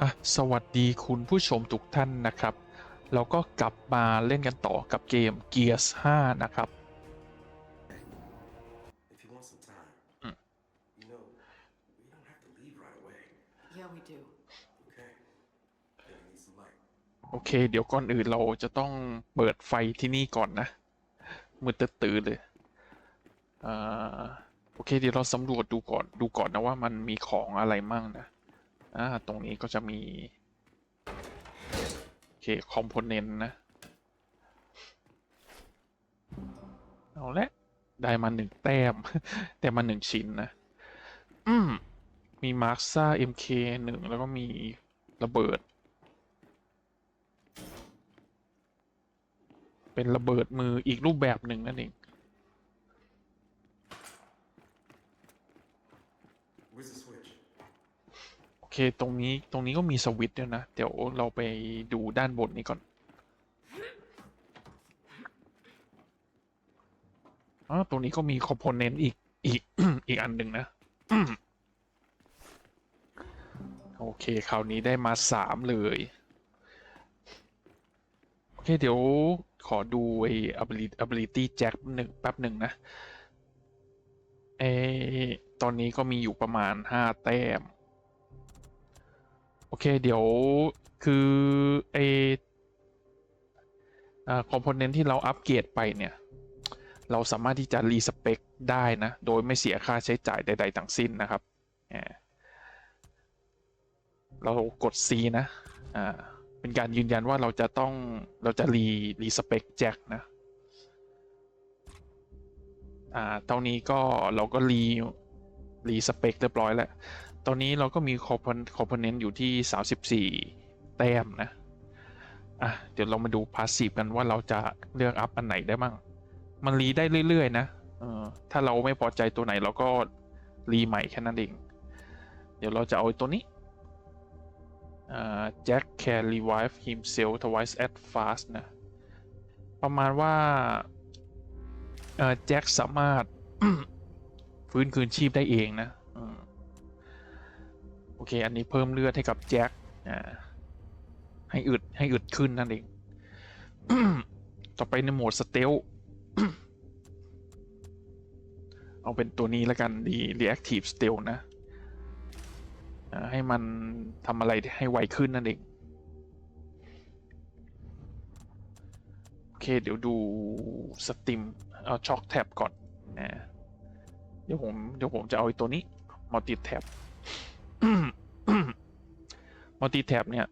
อะสวัสดีคุณผู้ชมทุกท่านนะครับ เราก็กลับมาเล่นกันต่อกับเกม Gears 5 นะครับ If you want some time, Mm. you know, we don't have to leave right away. Yeah, we do. Okay. Then we need some light. โอเค เดี๋ยวก่อนอื่นเราจะต้องเปิดไฟที่นี่ก่อนนะ มืดตื่นๆเลยอ่าโอเค เดี๋ยวเราสำรวจดูก่อนดูก่อนนะว่ามันมีของอะไรมั่งนะ อ่าตรงนี้ก็จะมี โอเค คอมโพเนนต์นะ เอาละ ได้มาหนึ่งแต้ม แต่มาหนึ่งชิ้นนะ อืม มีมาร์คซ่า MK หนึ่งแล้วก็มีระเบิด เป็นระเบิดมืออีกรูปแบบหนึ่งนั่นเอง Where's the switch? โอ เคตรงนี้ตรงนี้ก็มีสวิตช์ด้วยนะ เดี๋ยวเราไปดูด้านบนนี้ก่อนอ๋อตรงนี้ก็มีคอมโพเนนต์อีกอีกอีกอันหนึ่งนะ โอเค คราวนี้ได้มาสามเลย โอเค เดี๋ยวขอดูไอ้ ability ability jack หนึ่งแป๊บหนึ่งนะเออตอนนี้ก็มีอยู่ประมาณห้าแต้ม โอเค เดี๋ยวคือไอคอมโพเนนต์ที่เราอัปเกรดไปเนี่ย เราสามารถที่จะรีสเปคได้นะ โดยไม่เสียค่าใช้จ่ายใด ๆทั้งสิ้นนะครับ เรากด C นะ อ่า เป็นการยืนยันว่าเราจะต้องเราจะรีรีสเปคแจ็คนะ อ่า เท่านี้ก็เราก็รีรีสเปคเรียบร้อยแล้ว ตอนนี้เราก็มีคอมโพเนนต์อยู่ที่ 34 แต้มนะ อะ เดี๋ยวเรามาดูพาสซีฟกันว่าเราจะเลือกอัพอันไหนได้บ้างมันรีได้เรื่อย ๆ นะเออถ้าเราไม่พอใจตัวไหนเราก็รีใหม่แค่นั้นเองเดี๋ยวเราจะเอาตัวนี้อ่า Jack can revive himself twice as fast นะ ประมาณว่าอ่อแจ็คสามารถ ฟื้นคืนชีพได้เองนะ โอเค อันนี้เพิ่มเลือดให้กับแจ็คอ่าให้อึดให้อึดขึ้นนั่นเอง ต่อไปในโหมดสเตลเอาเป็นตัวนี้แล้วกันดี reactive s t e l นะ ให้มันทำอะไรให้ไวขึ้นนั่นเอง โอเค เดี๋ยวดูสติมเอาช็อคแท็บก่อนนะเดี๋ยวผมเดี๋ยวผมจะเอาไอ้ตัวนี้มัลติแท็บ มัลติแท็บเนี่ย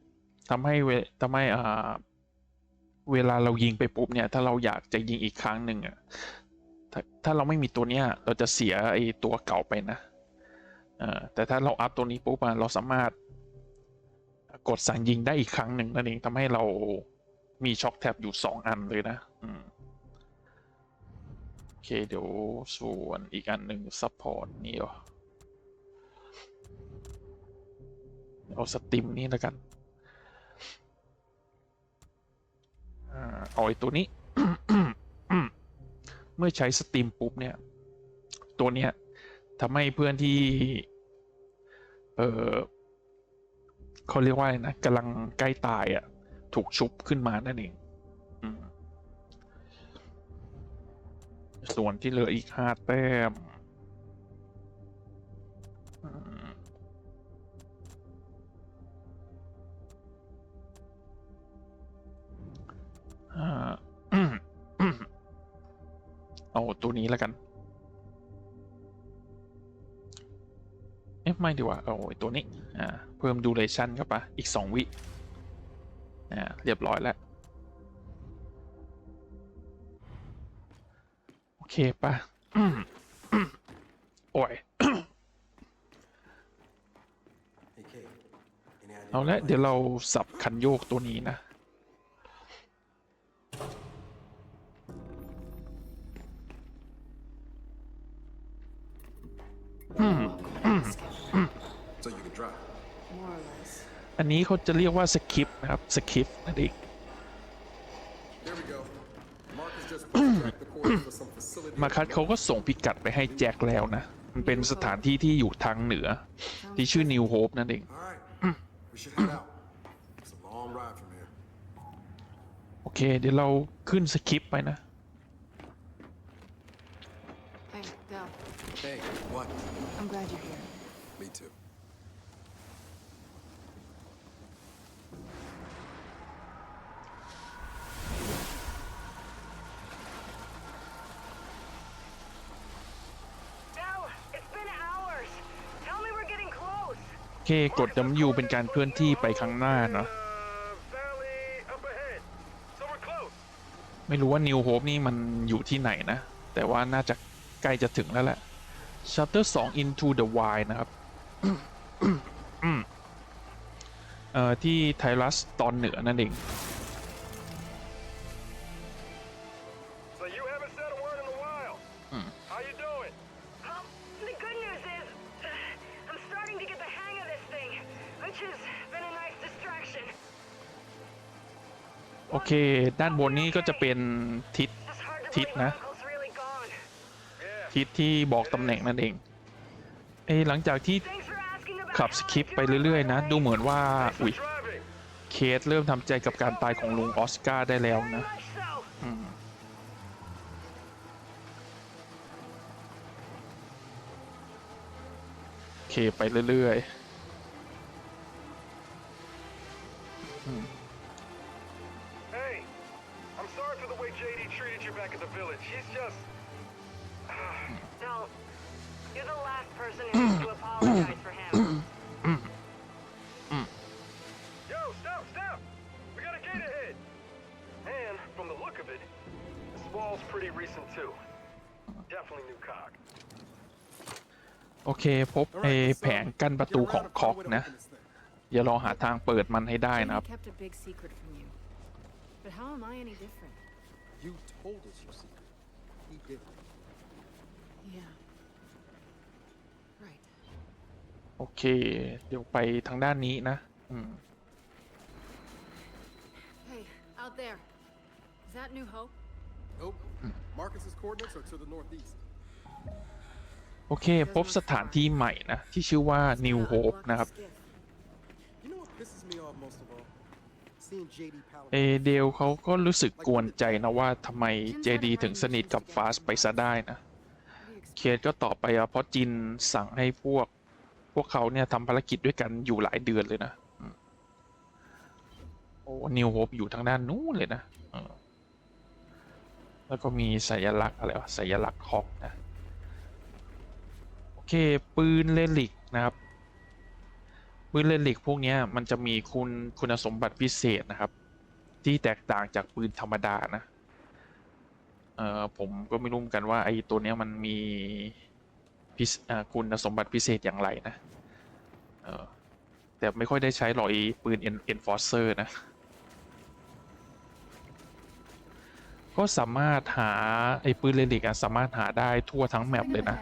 ทำให้เวทำให้อ่าเวลาเรายิงไปปุ๊บเนี่ย ถ้าเราอยากจะยิงอีกครั้งหนึ่งอะถ้าถ้าเราไม่มีตัวเนี้ย เราจะเสียไอตัวเก่าไปนะอ่อแต่ถ้าเราอัพตัวนี้ปุ๊บเราสามารถกดสั่งยิงได้อีกครั้งหนึ่งนั่นเองทำให้เรามีช็อคแท็บอยู่สองอันเลยนะ อืมโอเคเดี๋ยวส่วนอีกอันหนึ่งซัพพอร์ตนี่เหรอ เอาสติมนี่แล้วกันเอาไอ้ตัวนี้ เมื่อใช้สติมปุ๊บเนี่ย ตัวเนี้ยทำให้เพื่อนที่ เออเขาเรียกว่าอะไรนะกำลังใกล้ตายอะ ถูกชุบขึ้นมานั่นเองส่วนที่เหลืออีกห้าแต้ม เอาตัวนี้แล้วกัน เอ๊ะไม่ดีกว่า เอาไอ้ตัวนี้ อ่า เพิ่มดูเรชั่นเข้าไป อีกสองวิ อ่า เรียบร้อยแล้ว โอเคป่ะอืมอืมโอ้ย Hey, Kate. Any idea? เอาละ what เดี๋ยว light เราสับคันโยกตัวนี้นะ นนี้เขาจะเรียกว่าสคริปต์นะครับสคริปต์นั่นเอง There we go. Marcus just backtracked the course for some facility. มาคัดเขาก็ส่งพิกัดไปให้แจ็คแล้วนะ มันเป็นสถานที่ที่อยู่ทางเหนือ ที่ชื่อนิวโฮปนั่นเอง All right. We should head out. It's a long ride from here. โอเค เดี๋ยวเราขึ้นสคริปต์ไปนะ Hey, Del. Hey, what? I'm glad you're here. Me too. Del, it's been hours. Tell me we're getting close. โอ เคกด W เป็นการเคลื่อนที่ไปข้างหน้าเนาะไม่รู้ว่า New Hope นี่มันอยู่ที่ไหนนะ แต่ว่าน่าจะใกล้จะถึงแล้วแหละ Chapter 2 Into the Wild นะครับเอ่อที่ไทรัสตอนเหนือนั่นเอง เค ด้านบนนี้ก็จะเป็นทิศ It's hard to Tít believe nè. Uncle's really gone. Yeah. ทิศที่บอกตำแหน่งนั่นเองเอยหลังจากที่ Thanks for asking about ขับ how ส I'm คริปต์ doing, ไปเรื่อยๆ นะ by the ดู way. เหมือนว่า Thanks for อุ้ย driving. เคสเริ่มทำใจกับการตายของลุงออสการ์ได้แล้ว Very นะ much so. อืมโอเค ไปเรื่อย Hey, เคพบ All ไอ right, let's, แผง um, กั้นประตู get ของ around and ค find อ a ก way to นะ open this thing. อย่าลองหาทางเปิดมันให้ได้ Jamie นะครับ kept a big secret from you. But how am I any different? You told us your secret. He didn't. Yeah. Right. โอเค เดี๋ยวไปทางด้านนี้นะ อืม Hey, out there. Is that New Hope? Nope. Marcus's coordinates are to the northeast. โอเค พบสถานที่ใหม่นะ ที่ชื่อว่า New Hope นะครับเอเดลเขาก็รู้สึกกวนใจนะว่าทำไมเจดีถึงสนิทกับฟาสไปซะได้นะ เคสก็ตอบไปอะเพราะจินสั่งให้พวก พวกเขาเนี่ยทำภารกิจด้วยกันอยู่หลายเดือนเลยนะอืมโอ้นิวโฮปอยู่ทางด้านนู้นเลยนะแล้วก็มีสัญลักษณ์อะไรวะสัญลักษณ์คอกนะ เคปืนเลลิกนะครับ ปืนเลลิกพวกนี้มันจะมีคุณคุณสมบัติพิเศษนะครับ ที่แตกต่างจากปืนธรรมดานะเอ่อผมก็ไม่รู้เหมือนกันว่าไอ้ตัวเนี้ยมันมีพิเศอ่าคุณสมบัติพิเศษอย่างไรนะเออแต่ไม่ค่อยได้ใช้หรอกไอ้ปืน En- enforcer นะ ก็สามารถหาไอ้ปืนเรลิกอะสามารถหาได้ทั่วทั้งแมปเลยนะ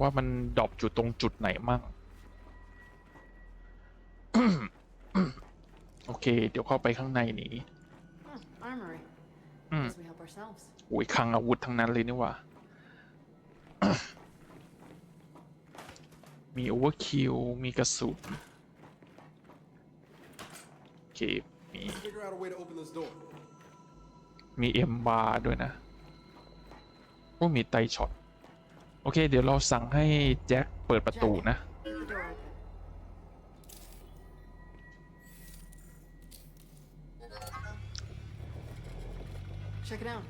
ว่ามันดรอปอยู่ตรงจุดไหนมั่งโอเค เดี๋ยวเข้าไปข้างในนี้ Huh, armory. Hmm. Guess we help ourselves. โอ้ยคลังอาวุธทั้งนั้นเลยนี่หว่า มีโอเวอร์คิว มีกระสุน โอเค มี Figure out a way to open this door. มีเอ็มบาร์ด้วยนะก็มีไตช็อตโอเค เดี๋ยวเราสั่งให้แจ็คเปิดประตูนะ Keep the door open. Check it out.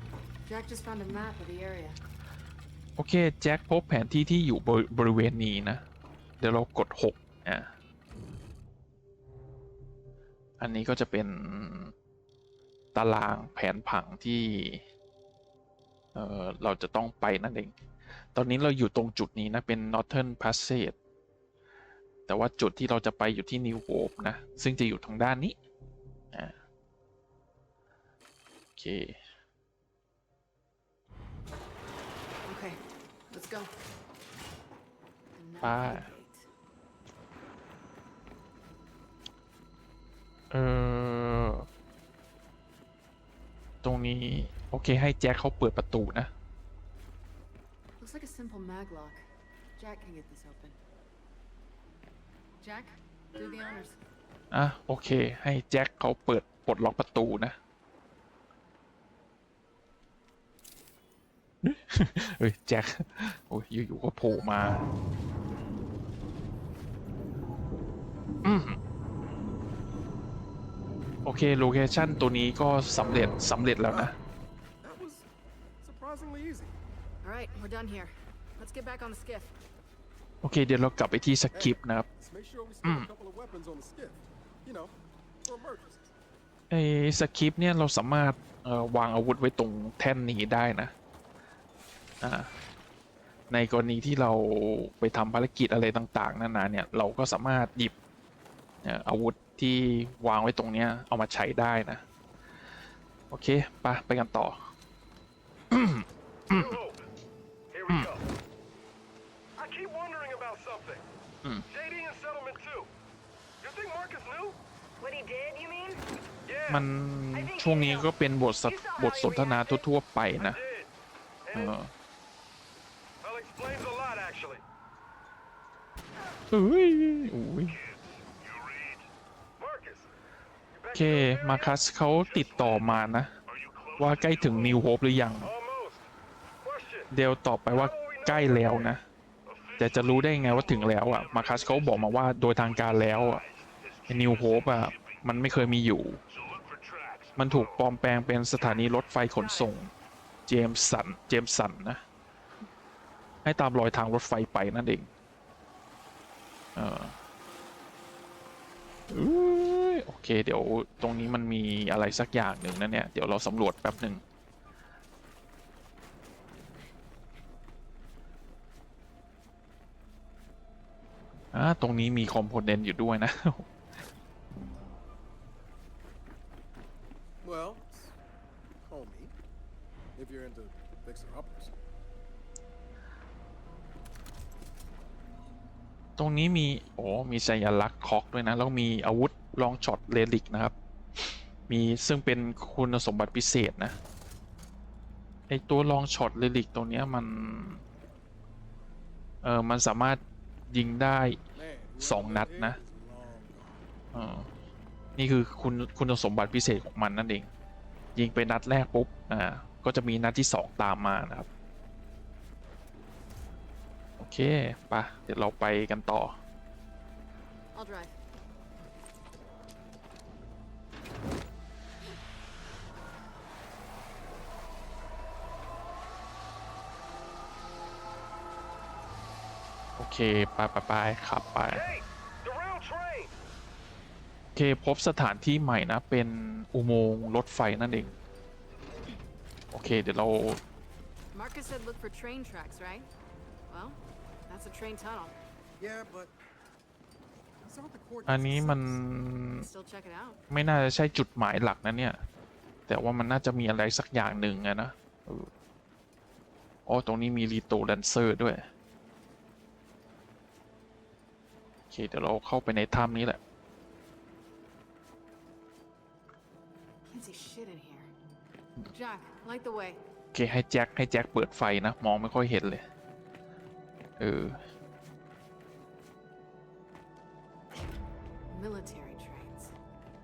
Jack just found a map of the area. โอเค แจ็คพบแผนที่ที่อยู่บริบริเวณนี้นะ เดี๋ยวเรากด 6 อะ อันนี้ก็จะเป็นตารางแผนผังที่ เอ่อเราจะต้องไปนั่นเองต อนนี้เราอยู่ตรงจุดนี้นะ เป็น Northern Passage แต่ว่าจุดที่เราจะไปอยู่ที่ New Hope นะ ซึ่งจะอยู่ทางด้านนี้อะโอเค Okay, let's go. And now Bye. the gate. เออตรงนี้ โอเคให้แจ็คเขาเปิดประตูนะ Looks like a simple mag lock. Jack can get this open. Jack, do the honors. อะโอเค ให้แจ็คเขาเปิดปลดล็อกประตูนะ เฮ้ยแจ็คโอ้ยอยู่ๆก็โผล่มา อืมโอเค โลเคชั่นตัวนี้ก็สำเร็จสำเร็จแล้วนะ All right, we're done here. Let's get back on the skiff. โอเค เดี๋ยวเรากลับไปที่สคริปต์นะครับ Let's make sure we stow a couple of weapons on the skiff. You know, for emergencies. ไอ้สคริปต์เนี่ยเราสามารถเอ่อวางอาวุธไว้ตรงแท่นนี้ได้นะอ่าในกรณีที่เราไปทำภารกิจอะไรต่างๆนานาเนี่ยเราก็สามารถหยิบเอ่ออาวุธที่วางไว้ตรงเนี้ยเอามาใช้ได้นะ โอเคไปไปกันต่อ New Hope. Here we go. I keep wondering about something. Hmm. JD and Settlement 2. You think Marcus knew? What he did, you mean? Yeah. มันช่วงนี้ก็เป็นบทสทบทสนทนาทั่วๆไป I นะ did. เอ And, อ well, explains a lot, actually. เฮ้ยอุ้ย Marcus. You โอ back เค in the area มา yet? คัสเขาติดต่อมานะว่าใกล้ถึงนิวโฮปหรือยัง Almost. เดลตอบไปว่าใกล้แล้วนะ แต่จะรู้ได้ไงว่าถึงแล้วอะมาคัสเขาบอกมาว่าโดยทางการแล้วอะนิวโฮปอะมันไม่เคยมีอยู่ มันถูกปลอมแปลงเป็นสถานีรถไฟขนส่ง เจมสัน เจมสันนะ ให้ตามรอยทางรถไฟไปนั่นเองเออโอเค เดี๋ยวตรงนี้มันมีอะไรสักอย่างหนึ่งนะเนี่ย เดี๋ยวเราสำรวจแป๊บหนึ่ง อ่าตรงนี้มีคอมโพเนนต์อยู่ด้วยนะ Well, call me. If you're into fixer-uppers. ตรงนี้มี โอ้ มีสัญลักษณ์คอกด้วยนะ แล้วมีอาวุธลองช็อตเลลิกนะครับ มีซึ่งเป็นคุณสมบัติพิเศษนะ ไอตัวลองช็อตเลลิกตัวเนี้ยมัน เออมันสามารถ ยิงได้ Man, Song whoever nát that nè. is is long gone. เอนี่คือคุณคุณสมบัติพิเศษของมันนั่นเอง ยิงไปนัดแรกปุ๊บอ่าก็จะมีนัดที่สองตามมานะครับ โอเคไปะเดี๋ยวเราไปกันต่อ I'll drive. เคไปไปไปขับไป Hey, the rail train. โอเคพบสถานที่ใหม่นะ เป็นอุโมงค์รถไฟนั่นเอง โอเค เดี๋ยวเรา Marcus said look for train tracks, right? Well, that's a train tunnel. Yeah, but that's not what the court อันนี้มัน Still check it out. ไม่น่าจะใช่จุดหมายหลักนะเนี่ย แต่ว่ามันน่าจะมีอะไรสักอย่างหนึ่งอะนะเอออ๋อตรงนี้มีรีโตแดนเซอร์ด้วย โอ เคเดี๋ยวเราเข้าไปในถ้ำนี้แหละ Can't see shit in here. Jack, light the way. โอเคให้แจ็คให้แจ็คเปิดไฟนะ มองไม่ค่อยเห็นเลย เออ Military trains.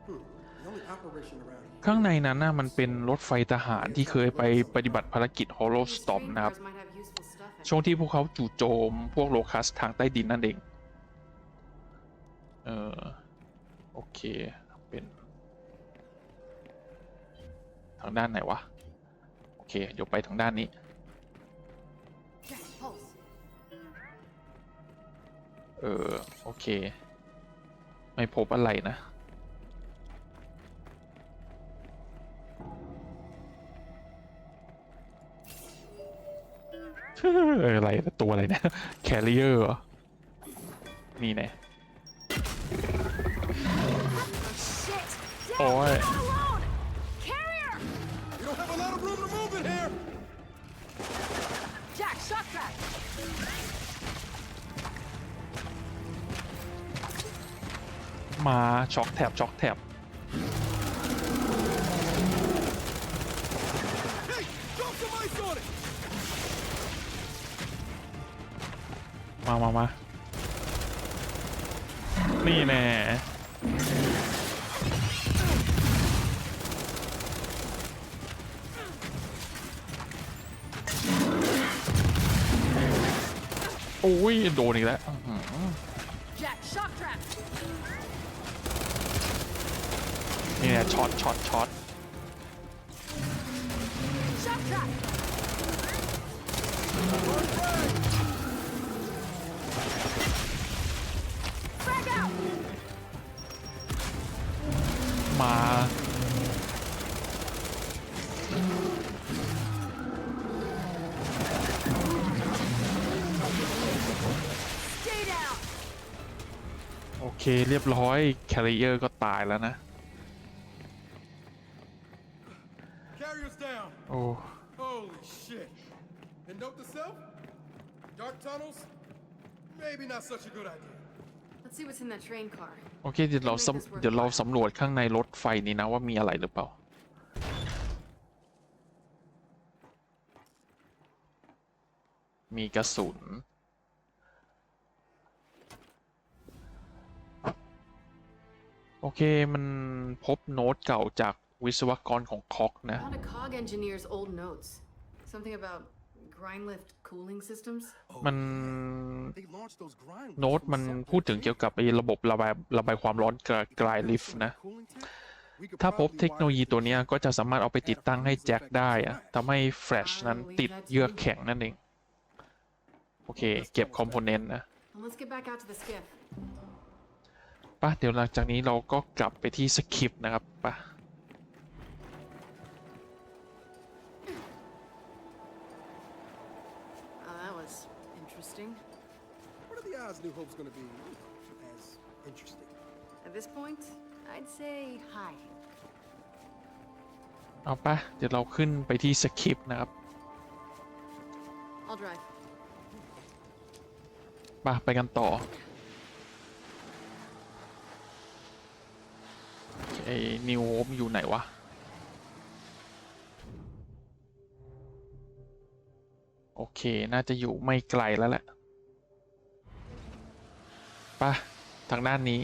Hmm. The only operation around here. ข้างในนั้นนะมันเป็นรถไฟทหารที่เคยไปปฏิบัติภารกิจ Hollow These Storm train นะครับ cars might have useful stuff in ช่วงที่พวกเขาจู่โจมพวกโลคัสทางใต้ดินนั่นเอง เออโอเคเป็น ทางด้านไหนวะ โอเคเดี๋ยวไปทางด้านนี้ เออโอเค ไม่พบอะไรนะอะไรตัวอะไรเนี่ยแคริเออร์เหรอนี่แน่ Shit! Dad, Oh, you're I- not alone! Carrier! You don't have a lot of room to move in here. Jack, shock trap! มาช็อกแท็บช็อกแท็บ Hey, drop some ice on it. มามามานี่แน่ อ้ยโดนอีกแล้วอื้อหือ Jack, shock trap. นี่แน่ช็อตช็อตช็อต Shock trap. Frag out. มา เคเรียบร้อยแคริเออร์ก็ตายแล้วนะ Carriers down. โอ้ Holy shit. And note to self? Dark tunnels? Maybe not such a good idea. Let's see what's in that train car. โอเคเดี๋ยวเราสำเดี๋ยวเราสำรวจข้างในรถไฟนี้นะว่ามีอะไรหรือเปล่า มีกระสุน โอเค มันพบโน้ตเก่าจากวิศวกรของคอกนะ Found a cog engineer's old notes. Something about grind lift cooling systems. มัน They launched those grind โน้ตมันพูดถึงเกี่ยวกับไอ้ระบบระบายระบายความร้อนกลายลิฟต์นะ ถ้าพบเทคโนโลยีตัวเนี้ยก็จะสามารถเอาไปติดตั้งให้แจ็คได้อะทำให้แฟลชนั้นติดเยือกแข็งนั่นเอง โอเค เก็บคอมโพเนนต์นะ Well, let's get back out to the skiff. ป่ะเดี๋ยวหลังจากนี้เราก็กลับไปที่สคริปต์นะครับป่ะ Oh, that was interesting. What are the odds New Hope's gonna be you know, as interesting? At this point, I'd say hi. เอาป่ะเดี๋ยวเราขึ้นไปที่สคริปต์นะครับ I'll drive. ป่ะไปกันต่อ ไอ้นิวโฮมอยู่ไหนวะโอเค น่าจะอยู่ไม่ไกลแล้วแหละไป่ะทางด้านนี้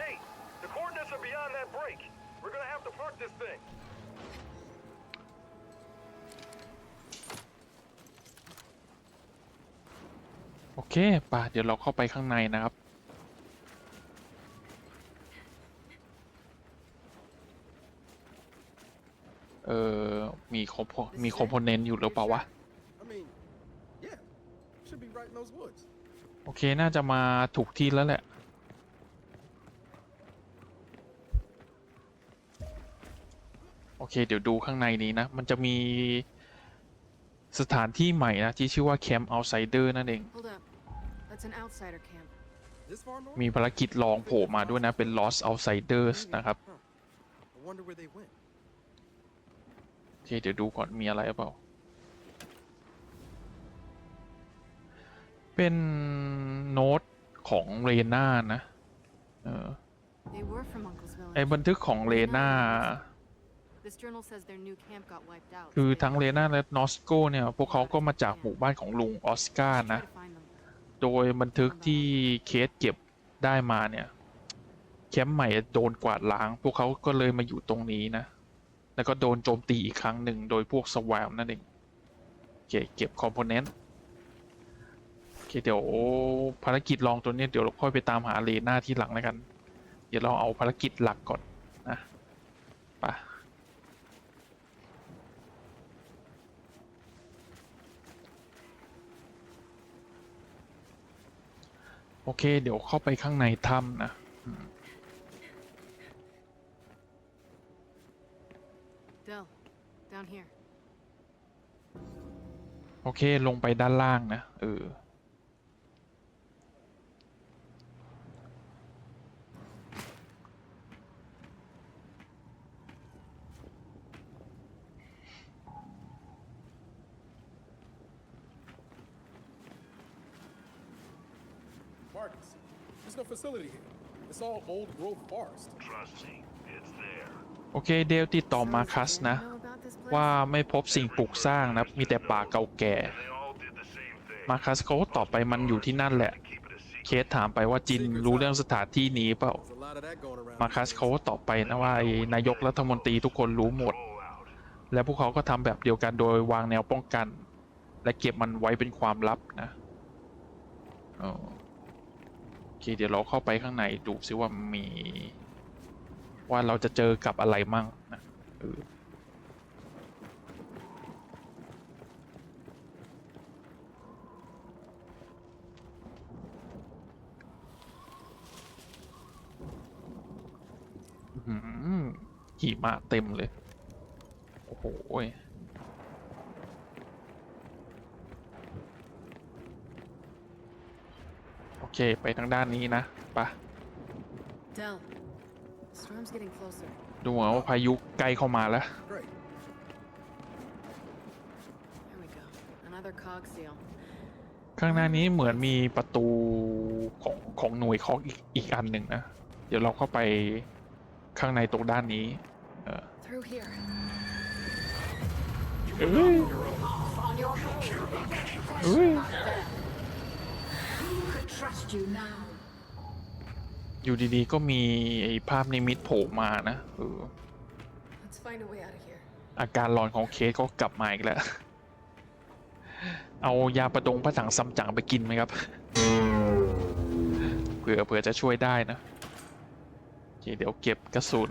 Hey, the coordinates are beyond that break. We're gonna have to park this thing. โอเคป่ะเดี๋ยวเราเข้าไปข้างในนะครับ เออมีคอมมีคอมโพเนนต์อยู่หรือเปล่าวะ โอเค น่าจะมาถูกที่แล้วแหละ โอเค เดี๋ยวดูข้างในนี้นะ มันจะมี สถานที่ใหม่นะที่ชื่อว่าแคมป์เอาไซเดอร์นั่นเอง Hold up. That's an outsider camp. This far north? มีภารกิจลองโผล่มาด้วยนะ เป็น Lost Outsiders นะครับ Huh. I wonder where they went. โอเคเดี๋ยวดูก่อนมีอะไรหรือเปล่า เป็นโน้ตของเรน่านะ เออ They were from Uncle's village. ไอ้บันทึกของเรน่า This journal says their new camp got wiped out. คือ so they ทั้งเรน่าและนอสโกเนี่ย พวกเขาก็มาจากหมู่บ้านของลุงออสการ์ should try นะ to find them. โดยบันทึกที่เคสเก็บได้มาเนี่ยแคมป์ใหม่โดนกวาดล้าง พวกเขาก็เลยมาอยู่ตรงนี้นะ แล้วก็โดนโจมตีอีกครั้งหนึ่งโดยพวกสวามนั่นเองโอเคเก็บคอมโพเนนต์โอเคเดี๋ยวภารกิจลองตัวเนี้ยเดี๋ยวเราค่อยไปตามหาเลน่าที่หลังแล้วกัน เดี๋ยวเราเอาภารกิจหลักก่อนนะไป โอเค เดี๋ยวเข้าไปข้างในถ้ำนะ Dell, down here. โอเค ลงไปด้านล่างนะ เออ Marcus, there's no facility here. It's all old growth forest. Trust me, it's there. โอเคเดลติดต่อมาคัสนะ Know about this place? ว่าไม่พบสิ่งปลูกสร้างนะ มีแต่ป่าเก่าแก่ They all did the มาคัสเขาก็ตอบไปมันอยู่ที่นั่นแหละเคสถามไปว่าจินรู้เรื่องสถานที่นี้เปล่า There's a lot of that going around. มาคัสเขาก็ตอบไปนะว่าไอ้นายกรัฐมนตรีทุกคนรู้หมดและพวกเขาก็ทำแบบเดียวกันโดยวางแนวป้องกัน และเก็บมันไว้เป็นความลับนะอ๋อโอ เคเดี๋ยวเราเข้าไปข้างในดูซิว่ามี ว่าเราจะเจอกับอะไรมั่งนะอืมหือหิมะเต็มเลย โอ้โหยโอ เค ไปทางด้านนี้นะไปะ Del, storm's getting closer. ดูเหมือนว่าพายุใกล้เข้ามาแล้ว Great. There we go. Another cog seal. ข้างหน้านี้เหมือนมีประตูของของหน่วยคอกอีกอีกอันหนึ่งนะ เดี๋ยวเราเข้าไปข้างในตรงด้านนี้ เออ Through here. เอ้ยเอ้ย Trust you now. อยู่ดีๆ ก็มีไอ้ภาพนิมิตโผล่มานะเออ Let's find a way out of here. อาการหลอนของเคสก็กลับมาอีกแล้ว เอายาประดงพระถังซัมจั๋งไปกินไหมครับ เผื่อเผื่อจะช่วยได้นะโอเคเดี๋ยวเก็บกระสุน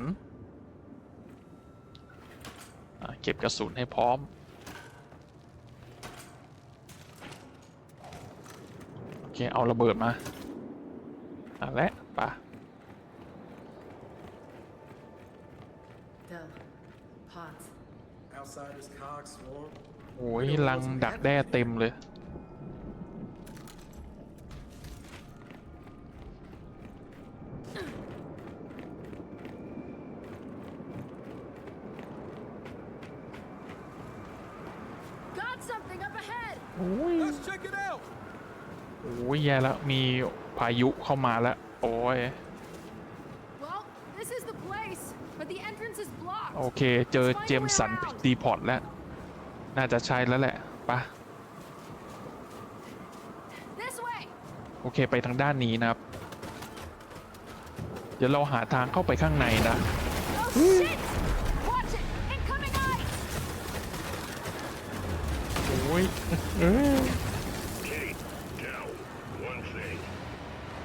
อะเก็บกระสุนให้พร้อม โอ เค เอาระเบิดมาอะและปะ Del, pods. Outsiders, cogs, swarm. โอ้ยลังดักแด้เต็มเลย Got something up ahead! โอ้ย Let's check it out. โอ้ ยแย่แล้ว มีพายุเข้ามาแล้ว โอ้ย Well, this is the place, but the entrance is blocked. โอเค เจอเจมสันดีพอร์ตแล้ว น่าจะใช่แล้วแหละไปะ This way! โอเค ไปทางด้านนี้นะครับ เดี๋ยวเราหาทางเข้าไปข้างในนะ Oh shit! Watch it! Incoming ice! โอ้ยเอ้ย Kate, Del, one thing.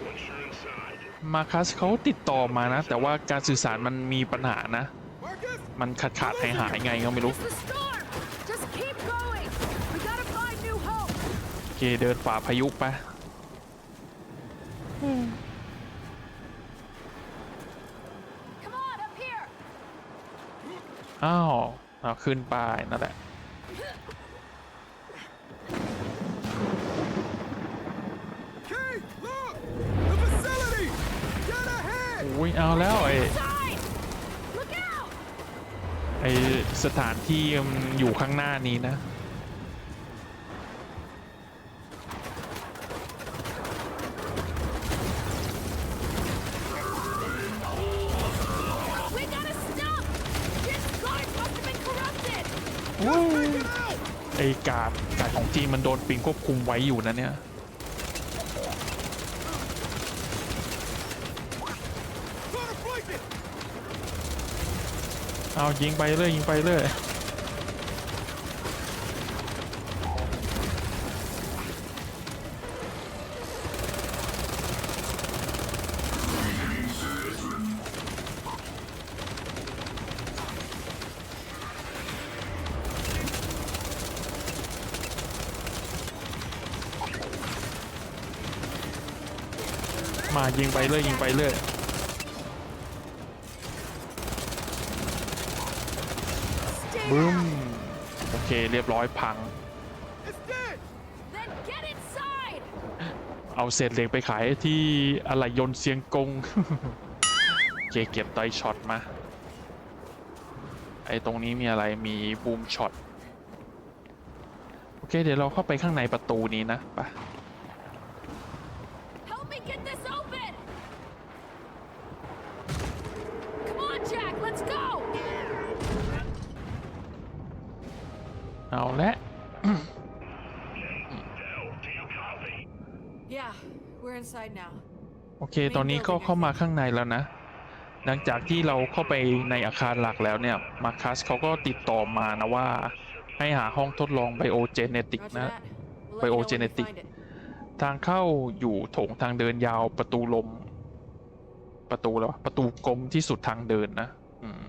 Once you're inside, มาคัสเขาติดต่อมานะ แต่ว่าการสื่อสารมันมีปัญหานะ Marcus? มันขาดขาดหายหายๆไงก็ไม่รู้ It's the storm! Just keep going! We gotta find new hope! โอเคเดินฝ่าพายุไป Come on, up here! อ้าวเอาขึ้นไปนั่นแหละ เอาแล้วไอ้ Side! Look out! ไอ้สถานที่มันอยู่ข้างหน้านี้นะ We gotta stop! This guard must have been corrupted! ไอ้การดการดของจีนมันโดนปิงควบคุมไว้อยู่นะเนี่ย Try to flank it! เอายิงไปเลยยิงไปเลยมายิงไปเลยยิงไปเลย Stay บึ้ม out! โอ เคเรียบร้อยพัง It's dead! Then get inside! เอาเศษเหล็กไปขายที่อะไรยนต์เซียงกงโอเคเก็บไดช็อตมา ไอ้ตรงนี้มีอะไรมีบูมช็อต โอเค เดี๋ยวเราเข้าไปข้างในประตูนี้นะไป we're inside now. โอเค ตอนนี้ก็เข้ามาข้างในแล้วนะ หลังจากที่เราเข้าไปในอาคารหลักแล้วเนี่ย มาคัสเขาก็ติดต่อมานะว่า ให้หาห้องทดลองไบโอเจเนติก Roger นะ that. We'll let you know when we Biogenetic. find it. ทางเข้าอยู่โถงทางเดินยาวประตูลม ประตูแล้วะประตูกลมที่สุดทางเดินนะ อืม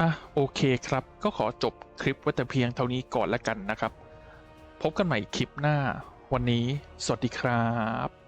อะโอเคครับ ก็ขอจบคลิปไว้แต่เพียงเท่านี้ก่อนแล้วกันนะครับ พบกันใหม่คลิปหน้า วันนี้ สวัสดีครับ